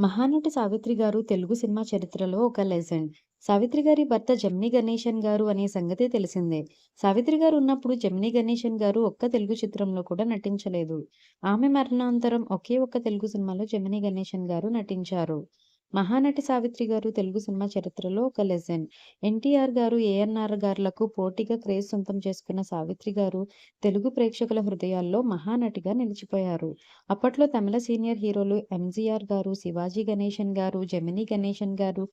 మహానటి సావిత్రి గారు తెలుగు సినిమా చరిత్రలో ఒక లెజెండ్. సావిత్రి గారి భర్త జమ్ని గణేశన్ గారు అనే సంగతి తెలిసిందే. సావిత్రి గారు ఉన్నప్పుడు జమ్ని గణేశన్ గారు ఒక్క తెలుగు చిత్రంలో కూడా నటించలేదు. ఆమె మరణానంతరం ఒకే ఒక్క తెలుగు సినిమాలో జమినీ గణేశన్ గారు నటించారు. మహానటి సావిత్రి గారు తెలుగు సినిమా చరిత్రలో ఒక లెజెండ్. ఎన్టీఆర్ గారు, ఏఎన్ఆర్ గార్లకు పోటీగా క్రేజ్ సొంతం చేసుకున్న సావిత్రి గారు తెలుగు ప్రేక్షకుల హృదయాల్లో మహానటిగా నిలిచిపోయారు. అప్పట్లో తమిళ సీనియర్ హీరోలు ఎంజీఆర్ గారు, శివాజీ గణేశన్ గారు, జమినీ గణేశన్ గారు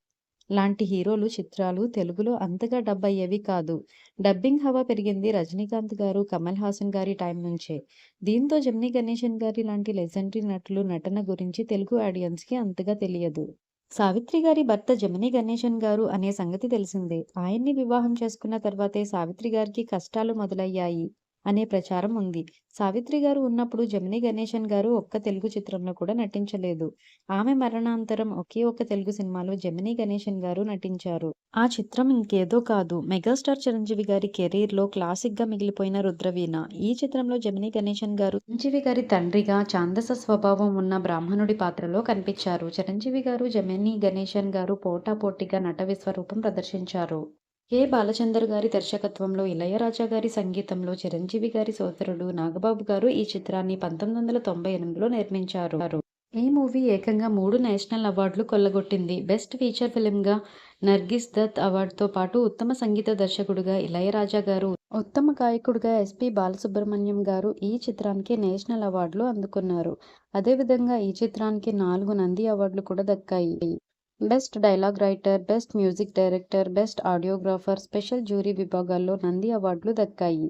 లాంటి హీరోలు చిత్రాలు తెలుగులో అంతగా డబ్ అయ్యేవి కాదు. డబ్బింగ్ హవా పెరిగింది రజనీకాంత్ గారు, కమల్ హాసన్ గారి టైం నుంచే. దీంతో జమినీ గణేశన్ గారి లాంటి లెజెండరీ నటులు నటన గురించి తెలుగు ఆడియన్స్‌కి అంతగా తెలియదు. సావిత్రి గారి భర్త జమినీ గణేశన్ గారు అనే సంగతి తెలిసిందే. ఆయన్ని వివాహం చేసుకున్న తర్వాతే సావిత్రి గారికి కష్టాలు మొదలయ్యాయి అనే ప్రచారం ఉంది. సావిత్రి గారు ఉన్నప్పుడు జమినీ గణేశన్ గారు ఒక్క తెలుగు చిత్రంలో కూడా నటించలేదు. ఆమె మరణానంతరం ఒకే ఒక్క తెలుగు సినిమాలో జమినీ గణేశన్ గారు నటించారు. ఆ చిత్రం ఇంకేదో కాదు మెగాస్టార్ చిరంజీవి గారి కెరీర్లో క్లాసిక్గా మిగిలిపోయిన 'రుద్రవీణ'. ఈ చిత్రంలో జమినీ గణేశన్ గారు చిరంజీవి గారి తండ్రిగా ఛాందస స్వభావం ఉన్న బ్రాహ్మణుడి పాత్రలో కనిపించారు. చిరంజీవి గారు, జమినీ గణేశన్ గారు పోటాపోటీగా నట విశ్వరూపం ప్రదర్శించారు. కె. బాలచందర్ గారి దర్శకత్వంలో, ఇళయరాజా గారి సంగీతంలో చిరంజీవి గారి సోదరుడు నాగబాబు గారు ఈ చిత్రాన్ని పంతొమ్మిది వందల తొంభై ఎనిమిదిలో నిర్మించారు. ఈ మూవీ ఏకంగా మూడు నేషనల్ అవార్డులు కొల్లగొట్టింది. బెస్ట్ ఫీచర్ ఫిల్మ్‌గా నర్గిస్ దత్ అవార్డుతో పాటు ఉత్తమ సంగీత దర్శకుడుగా ఇళయరాజా గారు, ఉత్తమ గాయకుడిగా ఎస్పి బాలసుబ్రహ్మణ్యం గారు ఈ చిత్రానికి నేషనల్ అవార్డులు అందుకున్నారు. అదేవిధంగా ఈ చిత్రానికి నాలుగు నంది అవార్డులు కూడా దక్కాయి. Best dialogue writer, best music director, best audiographer, special jury విభాగాల్లో నంది అవార్డులు దక్కాయి.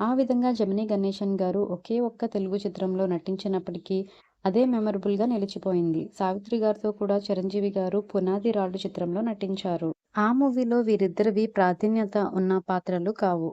ఆ విధంగా జమినీ గణేశన్ గారు ఒకే ఒక్క తెలుగు చిత్రంలో నటించినప్పటికీ అదే మెమరబుల్‌గా నిలిచిపోయింది. సావిత్రి గారితో కూడా చిరంజీవి గారు 'పునాది రాళ్ళు చిత్రంలో నటించారు. ఆ మూవీలో వీరిద్దరివి ప్రాధాన్యత ఉన్న పాత్రలు కావు.